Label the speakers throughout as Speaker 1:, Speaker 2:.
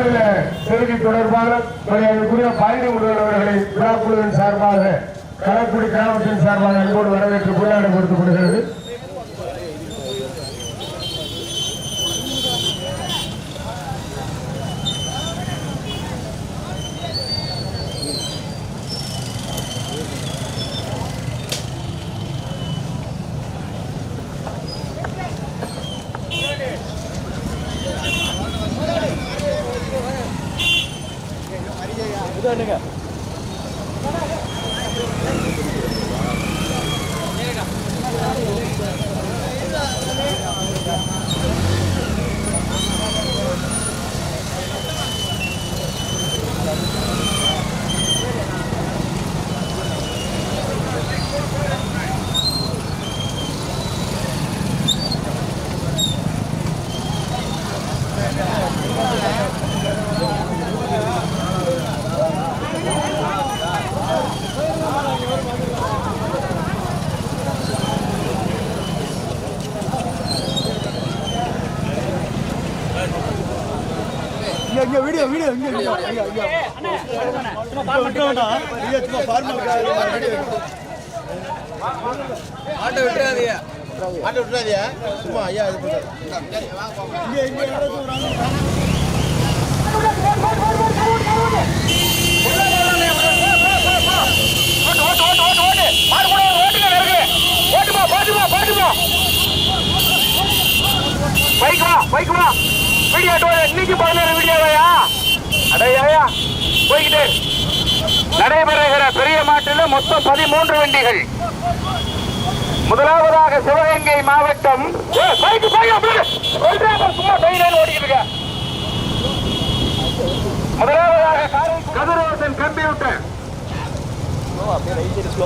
Speaker 1: மாநில செய்தி தொடர்பாளர் மரியாதைக்குரிய பழனி உள்ளவர்களை விழாக்குழுவின் சார்பாக களக்குடி கிராமத்தின் சார்பாக அன்போடு வரவேற்று
Speaker 2: கொண்டாடப்படுத்தப்படுகிறது
Speaker 3: ஆட்டோ விட்டுறாதீங்க ஆட்டோ விட்டுறாதீங்க சும்மா ஐயா இது
Speaker 1: பைக் வா பைக் வா வீடியோ இன்னைக்கு பதினேழு வீடியோவையா அடையா போய்கிட்டு நடைபெறுகிற பெரிய மாட்டில் மொத்தம் பதிமூன்று வண்டிகள். முதலாவதாக சிவகங்கை மாவட்டம். முதலாவதாக காரை- கம்ப்யூட்டர்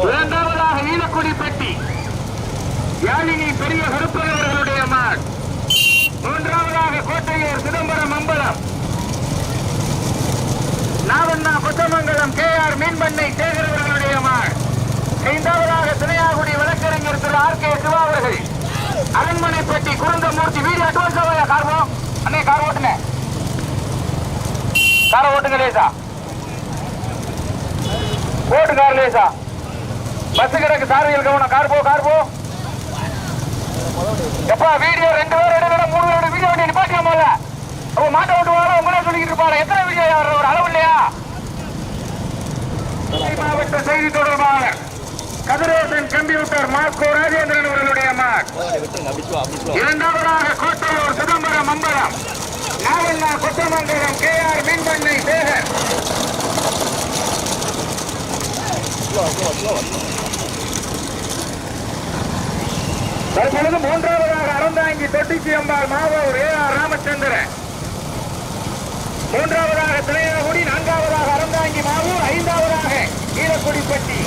Speaker 1: இரண்டாவதாக நீலக்குடி பெட்டி. யாழினி பெரிய கருப்பவர்களுடைய மாட் மூன்றாவதாக கோட்டையூர் சிதம்பரம் அம்பலம் நாவண்ணா கொத்தமங்கலம் கே ஆர் மீன்பண்ணை சேகரவர்களுடைய மாள். ஐந்தாவதாக துணையாகுடி வழக்கறிஞர் திரு ஆர் கே சிவா அவர்கள். அரண்மனைப்பட்டி குருந்தமூர்த்தி வீடு அட்வான்ஸ் ஆவையா கார்வோ அண்ணே கார் ஓட்டுங்க. காரை ஓட்டுங்க லேசா. ஓட்டு கார் லேசா. பஸ் கிடக்கு சாரதிகள் கவனம். கார் போ கார் போ. எப்பா வீடியோ ரெண்டு பேர் இடையில மூணு பேரோட வீடியோ வண்டி நிப்பாட்டியாமல அவ மாட்ட ஓட்டு உங்களே சொல்லிக்கிட்டு இருப்பாங்க எத்தனை வீடியோ ஒரு அளவு இல்லையா? மாவட்ட செய்தி தொடர்பாளர் கதிரேசன் கம்ப்யூட்டர் மாஸ்கோ ராஜேந்திரன் அவர்களுடைய
Speaker 3: மார்க்
Speaker 1: இரண்டாவதாக கோட்டலூர் சிதம்பரம் அம்பலம் நாவல்லா கொத்தமங்கலம் கே ஆர் மீன்பண்ணை சேகர். தற்பொழுது மூன்றாவதாக அறந்தாங்கி தொட்டிச்சி அம்பாள் மாவூர் ஏ ஆர் ராமச்சந்திரன். மூன்றாவதாக திரையகுடி நான்காவதாக அறந்தாங்கி மாவூர் ஐந்தாவதாக ஈரக்குடிப்பட்டி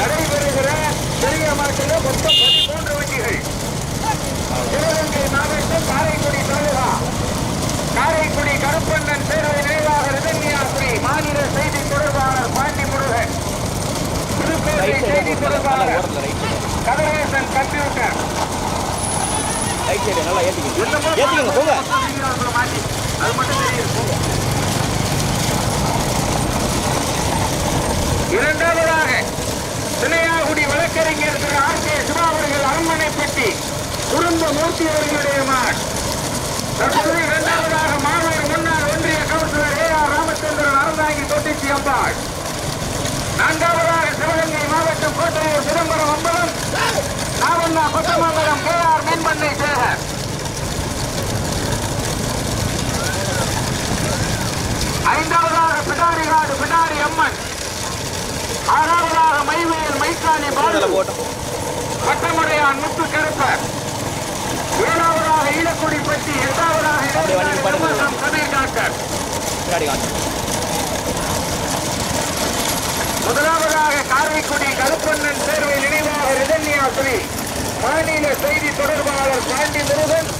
Speaker 1: நடைபெறுகிற பெரிய மாட்டில் மொத்தம் பதிமூன்று வண்டிகள். சிவகங்கை மாவட்டம் காரைக்குடி தாலுகா. காரைக்குடி கருப்பண்ணன் பேரவை நினைவாக ரிதன்யாஸ்ரீ மாநில செய்தி தொடர்பாளர் பாண்டி முருகன் புதுப்பேட்டை செய்தி தொடர்பாளர் கதிரேசன் கம்ப்யூட்டர்
Speaker 3: சரி நல்லா ஏற்றிக்கிங்க ஏற்றிக்கங்க போங்க.
Speaker 1: அது மட்டும் தெரியுது போங்க இரண்டாவதாக சினையாகுடி வழக்கறிஞர் திரு ஆர் கே சிவா அவர்கள் அரண்மனை பெட்டி குடும்ப மூர்த்தி அவர்களுடைய மாட். தற்போது இரண்டாவதாக மாவட்ட முன்னாள் ஒன்றிய councillor A R Ramachandran Aranthangi Thottichi Ambal. நான்காவதாக சிவகங்கை மாவட்டம் கோட்டையூர் சிதம்பரம் அம்பலம். நாவண்ணா கொத்தமங்கலம் கே ஆர் மீன்பண்ணை சேகர் ஐந்தாவதாக பிடாரிகாடு பிடாரி அம்மன். ஆறாவதாக மைவேல் மைத்தானி பாலு. பட்டமுடையான் முத்து கருப்பர் ஏழாவதாக ஈழக்குடி பற்றி எட்டாவதாக
Speaker 3: அப்படியே வண்டி
Speaker 1: டாக்டர் முதலாவதாக காரைக்குடி கருப்பண்ணன் தேர்வை நினைவாக ரிதன்யா ரிதன்யாசிரி மாநில செய்தி தொடர்பாளர் பாண்டி முருகன்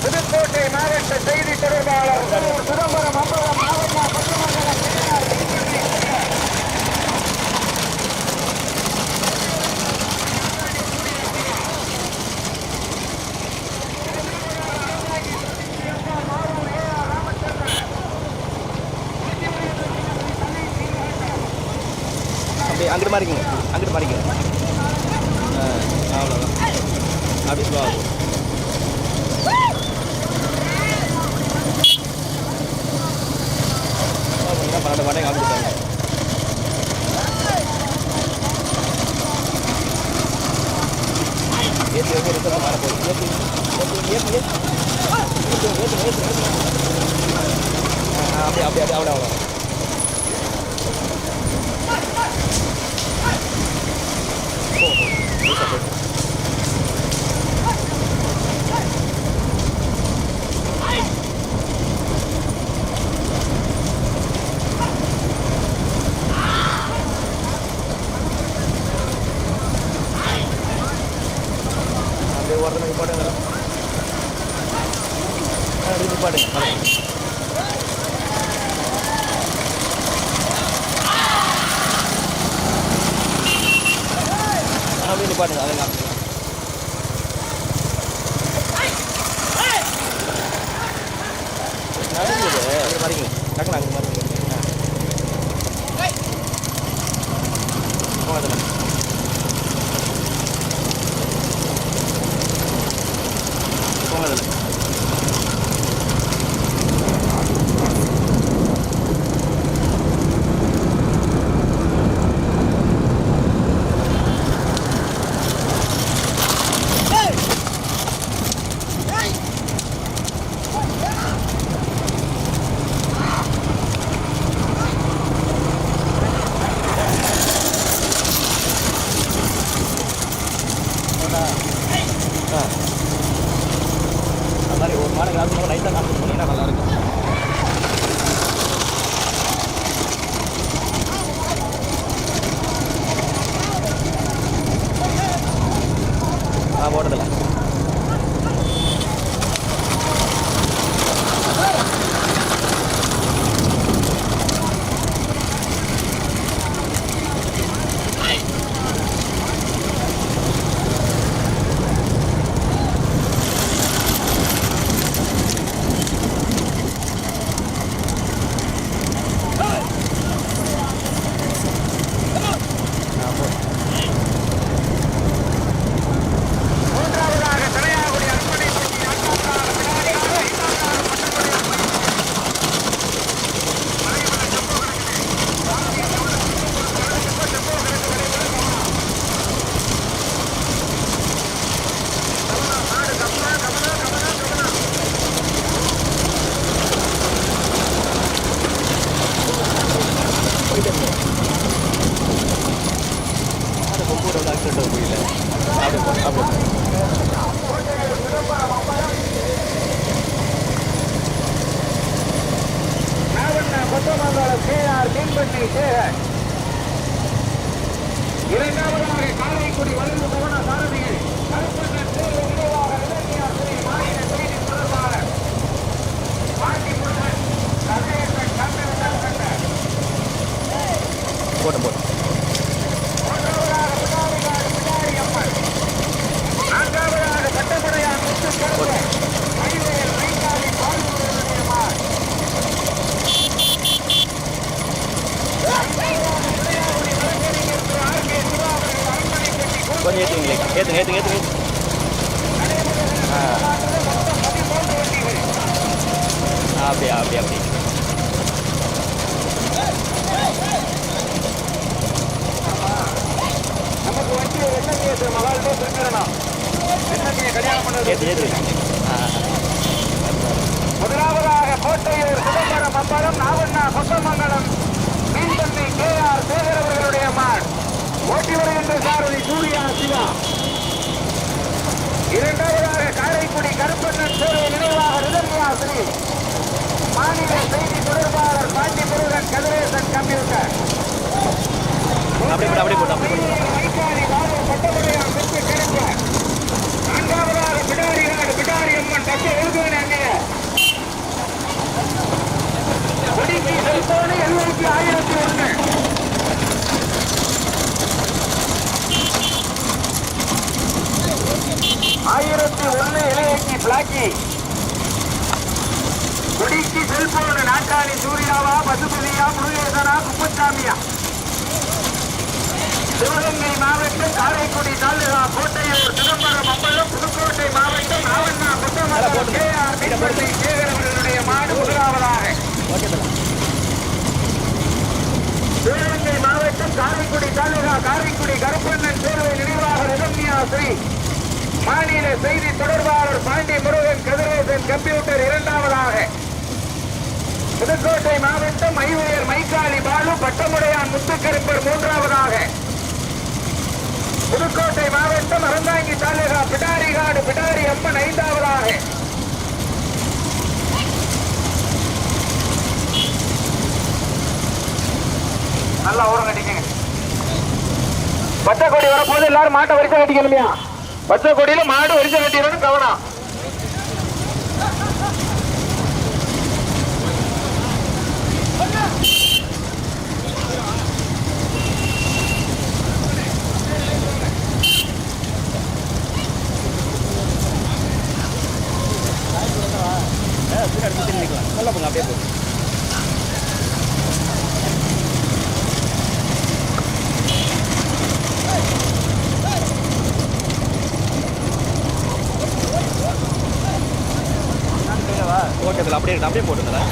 Speaker 1: புதுக்கோட்டை மாவட்ட செய்தி தொடர்பாளர் சிதம்பரம் அம்பலம் மாவட்ட
Speaker 3: பட்டுமண்டலம் அங்கிட்டு மாறிக்கங்க அங்கிட்டு மாறிக்கங்க habitual. பாடுங்க
Speaker 1: பாடுங்க அதெல்லாம் கேஆர் மீன்பண்ணை சேகர். இரண்டாவதாக காரைக்குடி வளர்ந்து போன சாரதிகள் கருப்பண்ணன் தேர்வு விரைவாக இளைஞர் துறை மாநில செய்தி தொடர்பாளர். பாண்டி முருகன் கதையர்கள் கண்ணன் கண்ட
Speaker 3: போட்ட போட்ட
Speaker 1: மூன்றாவதாக பிடாரிகாடு பிடாரி அம்மன். நான்காவதாக கட்டப்படையார் முத்து கருப்பன்
Speaker 3: கொஞ்சம் ஏற்றுங்களே ஏற்றுங்க ஏற்றுங்க ஏற்றுங்க ஆ. அப்படியா அப்படியா
Speaker 1: அப்படி
Speaker 3: ஏற்று ஏற்று அப்படி போட்டு அப்படி போட்டு
Speaker 1: அப்படி ஆயிரத்தி ஒன்று ஆயிரத்தி ஒன்று இளையக்கி பிளாக்கி. குடிக்கு செல்போன் நாட்டாளி சூர்யாவா பசுபதியா முருகேசனா குப்பசாமியா சிவகங்கை மாவட்டம் காரைக்குடி தாலுகா கோட்டையூர் சிதம்பரம் அம்பலம் புதுக்கோட்டை மாவட்டம் நாவண்ணா குட்டமரம் கே ஆர் தீபத்தை சேகரவர்களுடைய மாடு முதலாவதாக. சிவகங்கை மாவட்டம் காரைக்குடி தாலுகா காரைக்குடி கருப்பண்ணன் தேர்வை நினைவாக ரதன்யா ஸ்ரீ மாநில செய்தி தொடர்பாளர் பாண்டி முருகன் கதிரேசன் கம்ப்யூட்டர் இரண்டாவதாக. புதுக்கோட்டை மாவட்டம் ஐவேர் மைக்காளி பாலு பட்டமுடையான் முத்துக்கருப்பர் மூன்றாவது புதுக்கோட்டை மாவட்டம் அறந்தாங்கி தாலுகா பிடாரிகாடு பிடாரி அம்மன் ஐந்தாவதாக. நல்லா ஓரம் கட்டிக்கங்க பச்சை கொடி வரப்போது எல்லாரும் மாட்டை வரிசை கட்டிக்கணுமியா. பச்சை கொடியில மாடு வரிசை கட்டிடணும் கவனம்
Speaker 3: பின்னாடி சுற்றி நிற்கலாம் நல்லா போங்க அப்படியே போங்க ஓகே தல அப்படியே அப்படியே போட்டுங்களா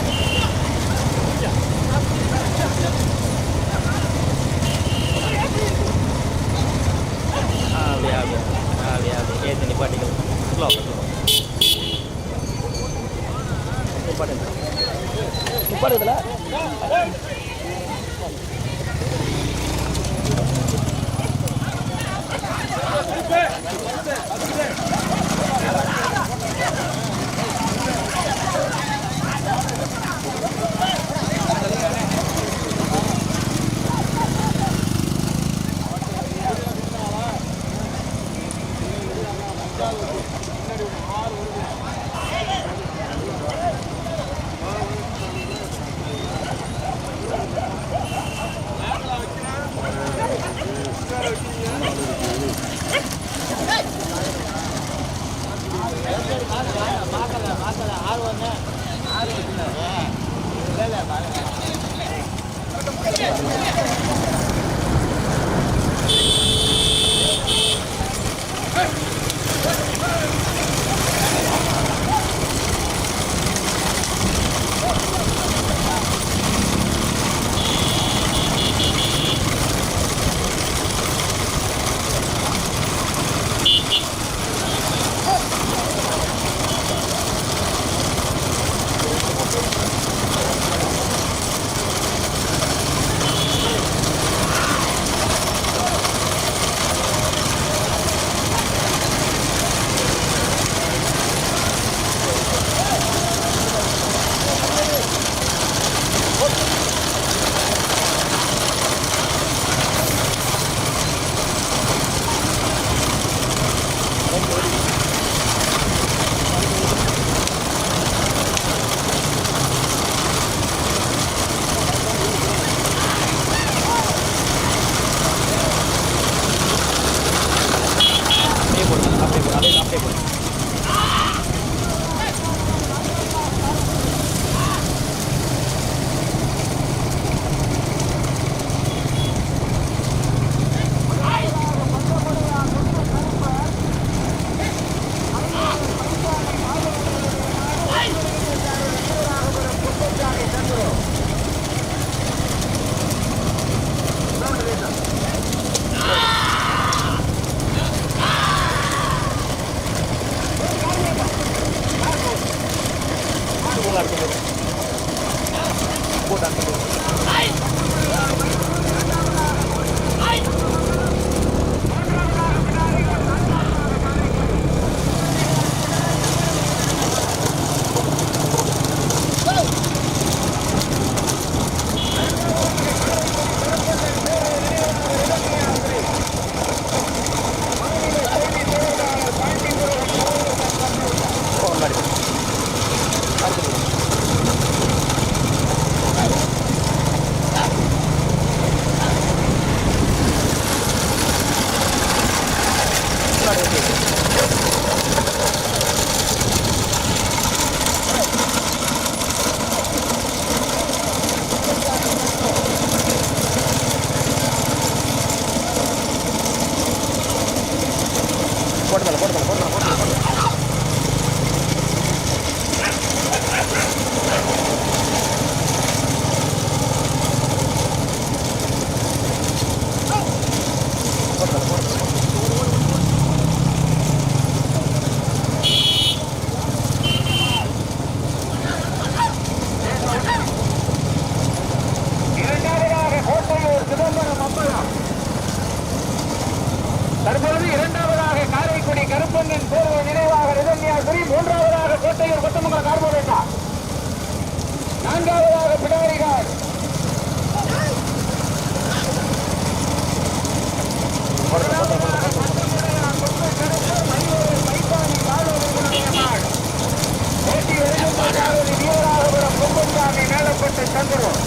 Speaker 1: করবো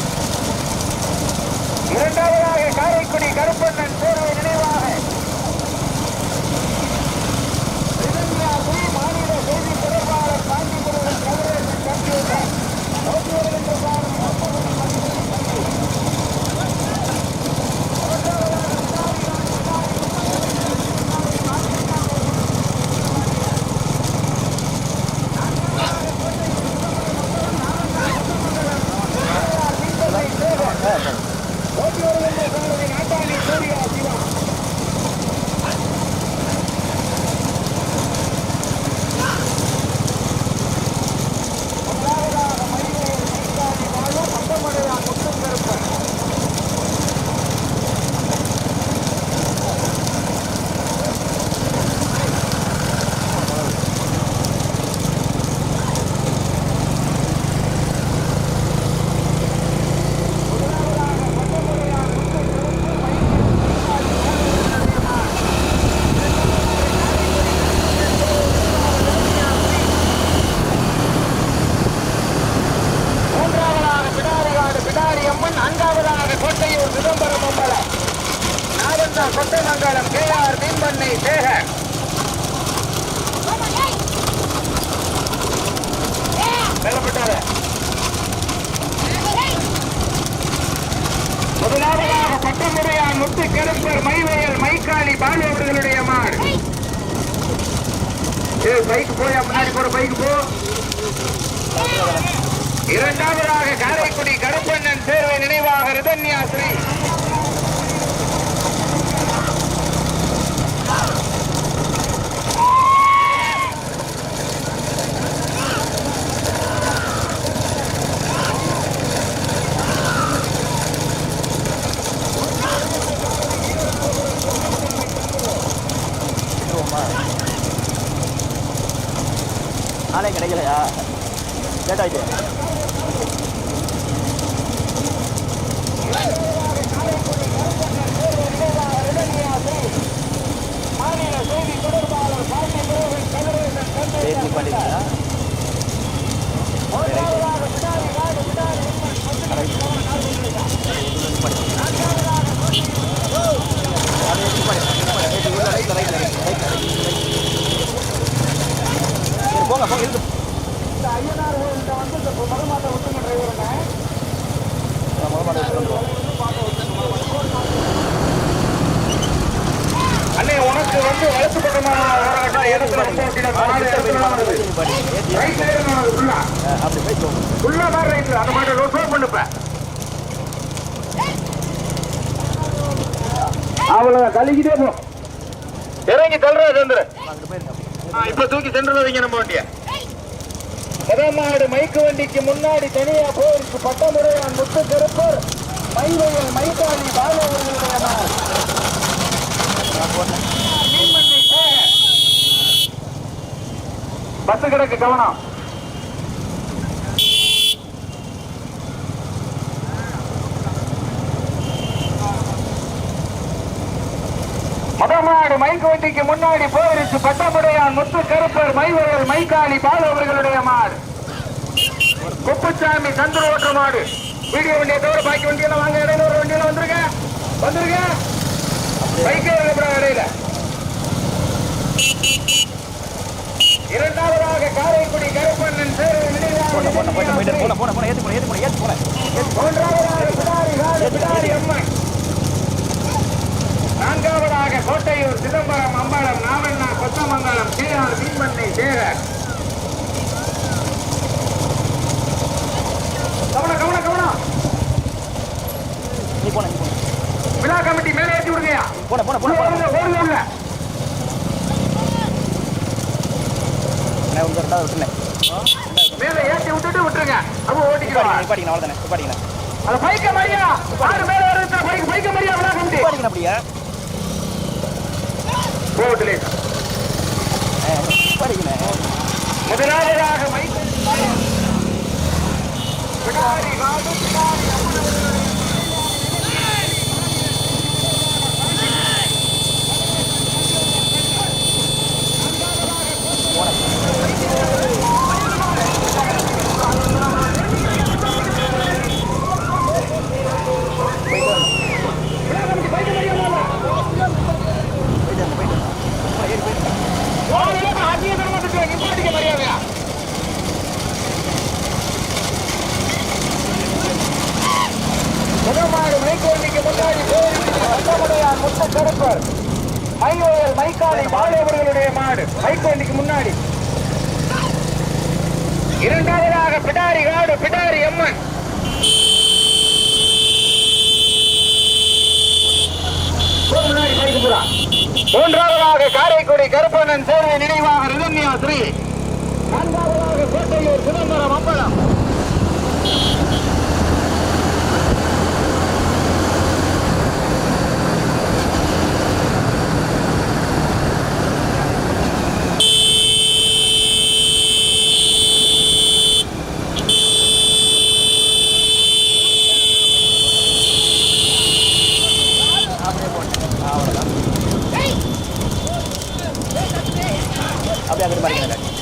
Speaker 1: முத்து கருப்பர் மைவயல் மைக்காளி பாலு அவர்களுடைய மாடு பைக் போய் முன்னாடி போற பைக் போ. இரண்டாவதாக காரைக்குடி கருப்பண்ணன் சேர்வை நினைவாக ரிதன்யா ஸ்ரீ
Speaker 3: கிடைக்கலையா? லேட்
Speaker 1: ஆகிட்டு அவ்வளவுதான் தள்ளிக்கிட்டே போ. இறங்கி தள்ளுறா சந்திர இப்ப தூக்கி சென்றுல வைங்க நம்ம வண்டிய. முதமாடு மைக்கு வண்டிக்கு முன்னாடி தனியா போயிருக்கு பட்டமுறையான் முத்து கருப்பர் மைவயல் மைதானி பாலு. பஸ் கிடக்கு கவனம். மதமாடு மைக்கு வண்டிக்கு முன்னாடி போயிருச்சு பட்டமுடையான் முத்து கருப்பர் மைவயல் மைக்காளி பாலு அவர்களுடைய மாடு குப்புசாமி சந்திர ஓட்டுற மாடு. வீடியோ வண்டியை தவிர பாக்கி வண்டியெல்லாம் வாங்க. இடையில ஒரு வண்டியில வந்துருங்க வந்துருங்க பைக்கே வரப்பட இடையில. இரண்டாவதாக காரைக்குடி கருப்பண்ணன் மூன்றாவதாக பிடாரி காடு பிடாரி அம்மன். நான்காவதாக கோட்டையூர் சிதம்பரம் அம்பலம் நாவண்ணா கொத்தமங்கலம் கீழார் மீன்மண்ணை சேகர் கவன கவன கவனம்
Speaker 3: நீ போன
Speaker 1: விழா கமிட்டி மேலே ஏற்றி விடுங்கயா
Speaker 3: போன போன போன போன
Speaker 1: ஓடுங்க உள்ள
Speaker 3: நான் உங்க விட்டுனேன்
Speaker 1: மேலே ஏற்றி விட்டுட்டு விட்டுருங்க. அப்போ ஓட்டிக்கலாம்
Speaker 3: நிப்பாட்டிங்க அவ்வளோதானே நிப்பாட்டிங்க.
Speaker 1: அந்த பைக்க மரியா ஆறு மேல வருது? பைக் பைக்க மரியா விழா கமிட்டி?
Speaker 3: நிப்பாட்டிங்க அப்படியே?
Speaker 1: போட்டுலே
Speaker 3: நிப்பாட்டிங்க
Speaker 1: முதலாவதாக மைக் பிடாரி காடு பிடாரி அம்மன் விழா நிப்பாட்டிக்க மரியாதையா முதமாடு மைக்கோண்டிக்கு முன்னாடி போயிருக்கிறார் முத்த கருப்பர். மையோயல் மைக்காளி பாலேவர்களுடைய மாடு மைக்கோண்டிக்கு முன்னாடி. இரண்டாவதாக பிடாரி காடு பிடாரி அம்மன். முன்னாடி பைக்கு புறா. மூன்றாவதாக காரைக்குடி கருப்பண்ணன் சேவை நினைவாக ரிதன்யா ஸ்ரீ. நான்காவதாக கோட்டையூர் சிதம்பரம் அம்பலம்.
Speaker 3: அப்படியே அங்கிட்டு பாருங்க